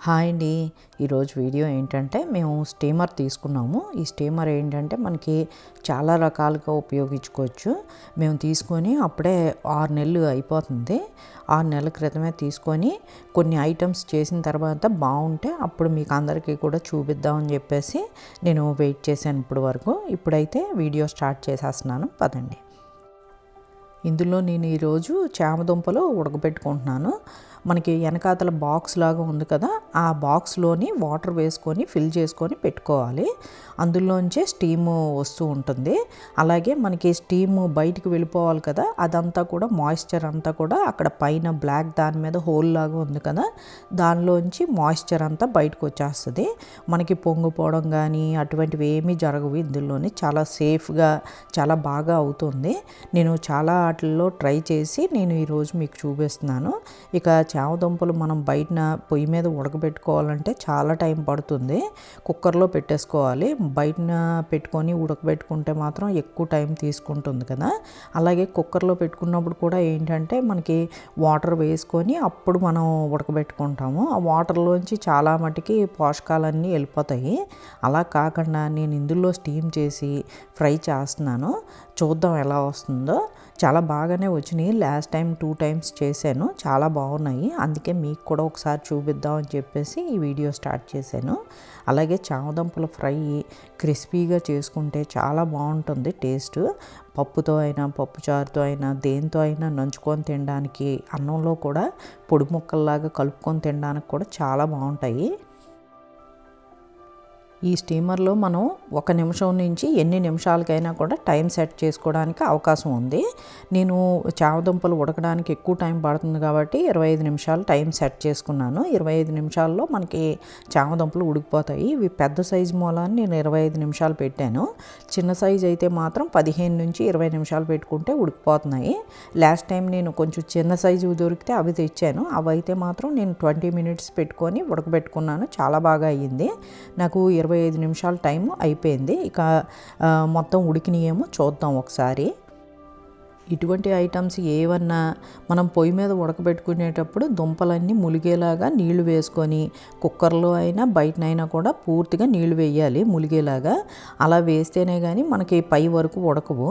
Hi అండి. ఈరోజు video ఏంటంటే మేము స్టీమర్ తీసుకున్నాము. ఈ స్టీమర్ ఏంటంటే మనకి చాలా రకాలుగా ఉపయోగించుకోవచ్చు. మేము తీసుకొని అప్పుడే ఆరు నెలలు అయిపోతుంది. ఆరు నెలల క్రితమే తీసుకొని కొన్ని ఐటమ్స్ చేసిన తర్వాత బాగుంటే అప్పుడు మీకు అందరికీ కూడా చూపిద్దామని చెప్పేసి నేను వెయిట్ చేశాను ఇప్పుడు వరకు. ఇప్పుడైతే వీడియో స్టార్ట్ చేసేస్తున్నాను. పదండి. ఇందులో నేను ఈరోజు చామదుంపలు ఉడకబెట్టుకుంటున్నాను. మనకి వెనకాతల బాక్స్ లాగా ఉంది కదా ఆ బాక్స్లోని వాటర్ వేసుకొని ఫిల్ చేసుకొని పెట్టుకోవాలి. అందులోంచే స్టీము వస్తూ ఉంటుంది. అలాగే మనకి స్టీము బయటికి వెళ్ళిపోవాలి కదా అదంతా కూడా మాయిశ్చర్ అంతా కూడా అక్కడ పైన బ్లాక్ దాని మీద హోల్ లాగా ఉంది కదా దానిలోంచి మాయిశ్చర్ అంతా బయటకు వచ్చేస్తుంది. మనకి పొంగిపోవడం కానీ అటువంటివి ఏమీ జరగవు ఇందులోని. చాలా సేఫ్గా చాలా బాగా అవుతుంది. నేను చాలా వాటిల్లో ట్రై చేసి నేను ఈరోజు మీకు చూపిస్తున్నాను. ఇక చామదుంపలు మనం బయటన పొయ్యి మీద ఉడకబెట్టుకోవాలంటే చాలా టైం పడుతుంది. కుక్కర్లో పెట్టేసుకోవాలి. బయటన పెట్టుకొని ఉడకబెట్టుకుంటే మాత్రం ఎక్కువ టైం తీసుకుంటుంది కదా. అలాగే కుక్కర్లో పెట్టుకున్నప్పుడు కూడా ఏంటంటే మనకి వాటర్ వేసుకొని అప్పుడు మనం ఉడకబెట్టుకుంటాము. ఆ వాటర్లోంచి చాలా మటుకి పోషకాలన్నీ వెళ్ళిపోతాయి. అలా కాకుండా నేను ఇందులో స్టీమ్ చేసి ఫ్రై చేస్తున్నాను. చూద్దాం ఎలా వస్తుందో. చాలా బాగానే వచ్చినాయి. లాస్ట్ టైం టూ టైమ్స్ చేశాను. చాలా బాగున్నాయి. అందుకే మీకు కూడా ఒకసారి చూపిద్దాం అని చెప్పేసి ఈ వీడియో స్టార్ట్ చేశాను. అలాగే చామదుంపల ఫ్రై క్రిస్పీగా చేసుకుంటే చాలా బాగుంటుంది టేస్ట్. పప్పుతో అయినా పప్పుచారుతో అయినా దేంతో అయినా నంచుకొని తినడానికి అన్నంలో కూడా పొడి ముక్కల్లాగా కలుపుకొని తినడానికి కూడా చాలా బాగుంటాయి. ఈ స్టీమర్లో మనం ఒక నిమిషం నుంచి ఎన్ని నిమిషాలకైనా కూడా టైం సెట్ చేసుకోవడానికి అవకాశం ఉంది. నేను చామదుంపలు ఉడకడానికి ఎక్కువ టైం పడుతుంది కాబట్టి ఇరవై ఐదు నిమిషాలు టైం సెట్ చేసుకున్నాను. ఇరవై ఐదు నిమిషాల్లో మనకి చామదుంపలు ఉడికిపోతాయి. ఇవి పెద్ద సైజు మూలాన్ని నేను ఇరవై ఐదు నిమిషాలు పెట్టాను. చిన్న సైజు అయితే మాత్రం పదిహేను నుంచి ఇరవై నిమిషాలు పెట్టుకుంటే ఉడికిపోతున్నాయి. లాస్ట్ టైం నేను కొంచెం చిన్న సైజు దొరికితే అవి తెచ్చాను. అవి అయితే మాత్రం నేను ట్వంటీ మినిట్స్ పెట్టుకొని ఉడకబెట్టుకున్నాను. చాలా బాగా అయ్యింది. నాకు ఇరవై ఐదు నిమిషాల టైము అయిపోయింది. ఇక మొత్తం ఉడికినాయేమో చూద్దాం ఒకసారి. ఇటువంటి ఐటమ్స్ ఏవన్నా మనం పొయ్యి మీద ఉడకబెట్టుకునేటప్పుడు దుంపలన్నీ ములిగేలాగా నీళ్ళు వేసుకొని కుక్కర్లో అయినా బయటనైనా కూడా పూర్తిగా నీళ్ళు వేయాలి ములిగేలాగా. అలా వేస్తేనే కానీ మనకి పై వరకు ఉడకవు.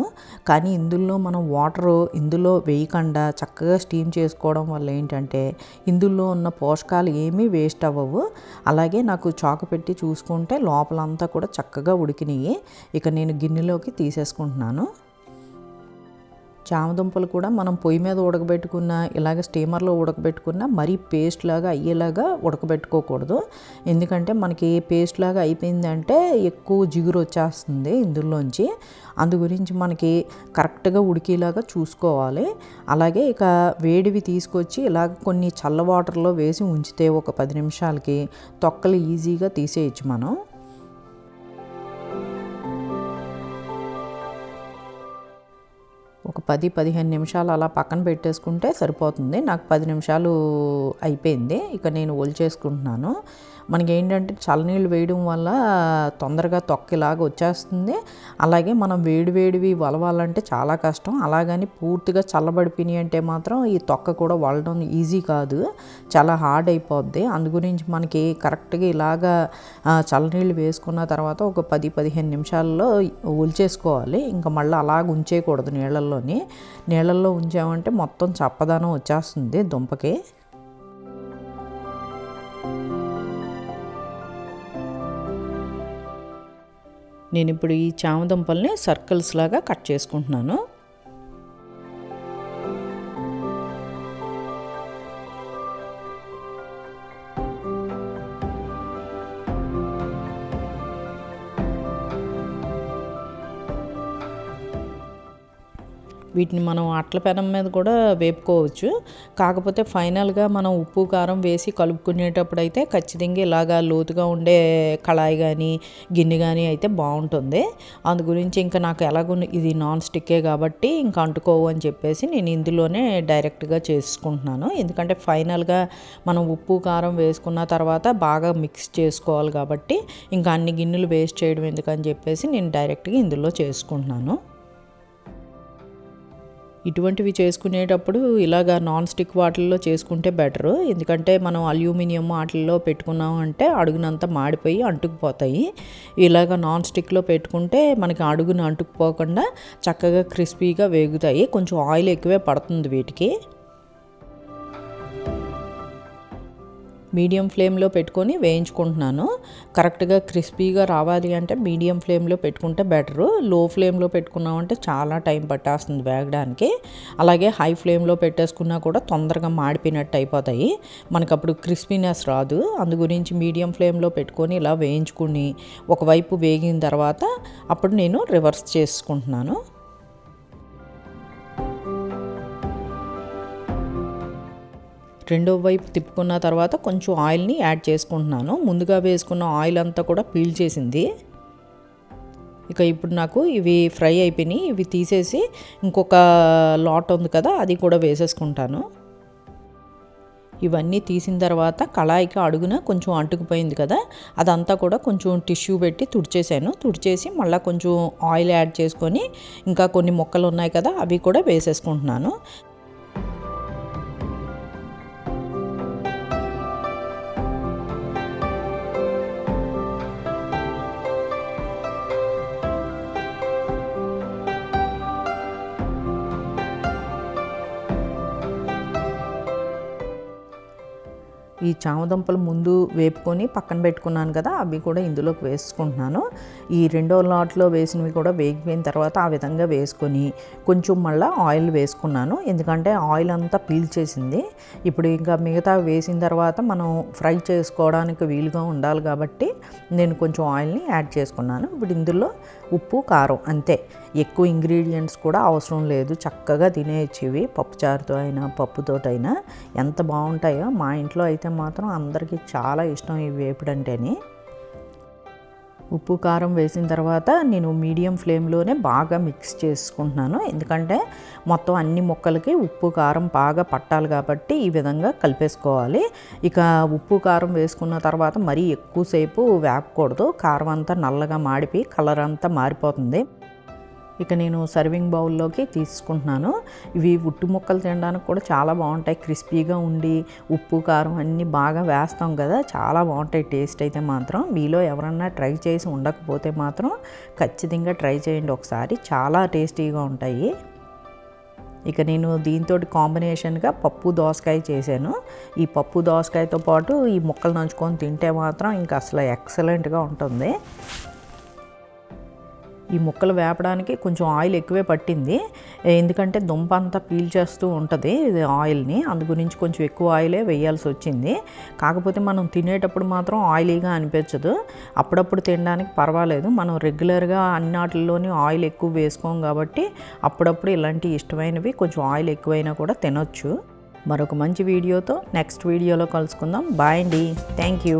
కానీ ఇందులో మనం వాటర్ ఇందులో వేయకుండా చక్కగా స్టీమ్ చేసుకోవడం వల్ల ఏంటంటే ఇందులో ఉన్న పోషకాలు ఏమీ వేస్ట్ అవ్వవు. అలాగే నాకు చాకు పెట్టి చూసుకుంటే లోపలంతా కూడా చక్కగా ఉడికినాయి. ఇక నేను గిన్నెలోకి తీసేసుకుంటున్నాను. చామదుంపలు కూడా మనం పొయ్యి మీద ఉడకబెట్టుకున్న ఇలాగ స్టీమర్లో ఉడకబెట్టుకున్న మరీ పేస్ట్ లాగా అయ్యేలాగా ఉడకబెట్టుకోకూడదు. ఎందుకంటే మనకి పేస్ట్ లాగా అయిపోయిందంటే ఎక్కువ జిగురు వచ్చేస్తుంది ఇందులోంచి. అందు గురించి మనకి కరెక్ట్గా ఉడికేలాగా చూసుకోవాలి. అలాగే ఇక వేడివి తీసుకొచ్చి ఇలాగ కొన్ని చల్ల వాటర్లో వేసి ఉంచితే ఒక పది నిమిషాలకి తొక్కలు ఈజీగా తీసేయచ్చు మనం. పది పదిహేను నిమిషాలు అలా పక్కన పెట్టేసుకుంటే సరిపోతుంది. నాకు పది నిమిషాలు అయిపోయింది. ఇక నేను ఒలిచేసుకుంటున్నాను. మనకి ఏంటంటే చల్లనీళ్ళు వేయడం వల్ల తొందరగా తొక్కిలాగా వచ్చేస్తుంది. అలాగే మనం వేడి వేడివి వలవాలంటే చాలా కష్టం. అలాగని పూర్తిగా చల్లబడిపోయినాయి అంటే మాత్రం ఈ తొక్క కూడా వలడం ఈజీ కాదు. చాలా హార్డ్ అయిపోద్ది. అందు గురించి మనకి కరెక్ట్గా ఇలాగా చల్లనీళ్ళు వేసుకున్న తర్వాత ఒక పది పదిహేను నిమిషాల్లో ఉల్చేసుకోవాలి ఇంకా మళ్ళీ అలాగ ఉంచేయకూడదు నీళ్ళల్లోని. నీళ్ళల్లో ఉంచామంటే మొత్తం చప్పదనం వచ్చేస్తుంది దుంపకి. నేను ఇప్పుడు ఈ చామదుంపల్ని సర్కిల్స్ లాగా కట్ చేసుకుంటున్నాను. వీటిని మనం అట్ల పెనం మీద కూడా వేపుకోవచ్చు. కాకపోతే ఫైనల్గా మనం ఉప్పు కారం వేసి కలుపుకునేటప్పుడు అయితే ఖచ్చితంగా ఇలాగా లోతుగా ఉండే కళాయి కానీ గిన్నె కానీ అయితే బాగుంటుంది. అందు గురించి ఇంకా నాకు ఎలాగో ఇది నాన్ స్టిక్కే కాబట్టి ఇంకా అంటుకోవు అని చెప్పేసి నేను ఇందులోనే డైరెక్ట్గా చేసుకుంటున్నాను. ఎందుకంటే ఫైనల్గా మనం ఉప్పు కారం వేసుకున్న తర్వాత బాగా మిక్స్ చేసుకోవాలి కాబట్టి ఇంకా అన్ని గిన్నెలు వేస్ట్ చేయడం ఎందుకని చెప్పేసి నేను డైరెక్ట్గా ఇందులో చేసుకుంటున్నాను. ఇటువంటివి చేసుకునేటప్పుడు ఇలాగా నాన్ స్టిక్ వాటిల్లో చేసుకుంటే బెటరు. ఎందుకంటే మనం అల్యూమినియం వాటిల్లో పెట్టుకున్నాం అంటే అడుగునంత మాడిపోయి అంటుకుపోతాయి. ఇలాగ నాన్ స్టిక్లో పెట్టుకుంటే మనకి అడుగున అంటుకుపోకుండా చక్కగా క్రిస్పీగా వేగుతాయి. కొంచెం ఆయిల్ ఎక్కువే పడుతుంది వీటికి. మీడియం ఫ్లేమ్లో పెట్టుకొని వేయించుకుంటున్నాను. కరెక్ట్గా క్రిస్పీగా రావాలి అంటే మీడియం ఫ్లేమ్లో పెట్టుకుంటే బెటరు. లో ఫ్లేమ్లో పెట్టుకున్నామంటే చాలా టైం పట్టేస్తుంది వేగడానికి. అలాగే హై ఫ్లేమ్లో పెట్టేసుకున్నా కూడా తొందరగా మాడిపోయినట్టు అయిపోతాయి. మనకు అప్పుడు క్రిస్పీనెస్ రాదు. అందు గురించి మీడియం ఫ్లేమ్లో పెట్టుకొని ఇలా వేయించుకుని ఒకవైపు వేగిన తర్వాత అప్పుడు నేను రివర్స్ చేసుకుంటున్నాను. రెండో వైపు తిప్పుకున్న తర్వాత కొంచెం ఆయిల్ని యాడ్ చేసుకుంటున్నాను. ముందుగా వేసుకున్న ఆయిల్ అంతా కూడా పీల్ చేసింది. ఇక ఇప్పుడు నాకు ఇవి ఫ్రై అయిపోయినాయి. ఇవి తీసేసి ఇంకొక లాట్ ఉంది కదా అది కూడా వేసేసుకుంటాను. ఇవన్నీ తీసిన తర్వాత కళాయికి అడుగున కొంచెం అంటుకుపోయింది కదా అదంతా కూడా కొంచెం టిష్యూ పెట్టి తుడిచేసాను. తుడిచేసి మళ్ళీ కొంచెం ఆయిల్ యాడ్ చేసుకొని ఇంకా కొన్ని మొక్కలు ఉన్నాయి కదా అవి కూడా వేసేసుకుంటున్నాను. ఈ చామదుంపలు ముందు వేపుకొని పక్కన పెట్టుకున్నాను కదా అవి కూడా ఇందులోకి వేసుకుంటున్నాను. ఈ రెండో లాట్లో వేసినవి కూడా వేగిపోయిన తర్వాత ఆ విధంగా వేసుకొని కొంచెం మళ్ళీ ఆయిల్ వేసుకున్నాను. ఎందుకంటే ఆయిల్ అంతా పీల్చేసింది. ఇప్పుడు ఇంకా మిగతా వేసిన తర్వాత మనం ఫ్రై చేసుకోవడానికి వీలుగా ఉండాలి కాబట్టి నేను కొంచెం ఆయిల్ని యాడ్ చేసుకున్నాను. ఇప్పుడు ఇందులో ఉప్పు కారం అంతే. ఎక్కువ ఇంగ్రీడియంట్స్ కూడా అవసరం లేదు. చక్కగా తినేయచ్చు ఇవి పప్పుచారుతో అయినా పప్పుతోటైనా. ఎంత బాగుంటాయో మా ఇంట్లో అయితే మాత్రం అందరికీ చాలా ఇష్టం ఈ వేపుడు వేపుడంటేని ఉప్పు కారం వేసిన తర్వాత నేను మీడియం ఫ్లేమ్లోనే బాగా మిక్స్ చేసుకుంటున్నాను. ఎందుకంటే మొత్తం అన్ని ముక్కలకి ఉప్పు కారం బాగా పట్టాలి కాబట్టి ఈ విధంగా కలిపేసుకోవాలి. ఇక ఉప్పు కారం వేసుకున్న తర్వాత మరీ ఎక్కువసేపు వేపకూడదు. కారం అంతా నల్లగా మాడిపోయి కలర్ అంతా మారిపోతుంది. ఇక నేను సర్వింగ్ బౌల్లోకి తీసుకుంటున్నాను. ఇవి ఉట్టు ముక్కలు తినడానికి కూడా చాలా బాగుంటాయి. క్రిస్పీగా ఉండి ఉప్పు కారం అన్నీ బాగా వేస్తాం కదా చాలా బాగుంటాయి. టేస్ట్ అయితే మాత్రం మీలో ఎవరన్నా ట్రై చేసి ఉండకపోతే మాత్రం ఖచ్చితంగా ట్రై చేయండి ఒకసారి. చాలా టేస్టీగా ఉంటాయి. ఇక నేను దీంతో కాంబినేషన్గా పప్పు దోసకాయ చేశాను. ఈ పప్పు దోసకాయతో పాటు ఈ ముక్కలు నంచుకొని తింటే మాత్రం ఇంకా అసలు ఎక్సలెంట్గా ఉంటుంది. ఈ ముక్కలు వేపడానికి కొంచెం ఆయిల్ ఎక్కువే పట్టింది. ఎందుకంటే దుంప అంతా పీల్చేస్తూ ఉంటుంది ఇది ఆయిల్ని. అందు గురించి కొంచెం ఎక్కువ ఆయిలే వేయాల్సి వచ్చింది. కాకపోతే మనం తినేటప్పుడు మాత్రం ఆయిలీగా అనిపించదు. అప్పుడప్పుడు తినడానికి పర్వాలేదు. మనం రెగ్యులర్గా అన్నిటిలోని ఆయిల్ ఎక్కువ వేసుకోం కాబట్టి అప్పుడప్పుడు ఇలాంటి ఇష్టమైనవి కొంచెం ఆయిల్ ఎక్కువైనా కూడా తినొచ్చు. మరొక మంచి వీడియోతో నెక్స్ట్ వీడియోలో కలుసుకుందాం. బాయ్ అండి. Thank you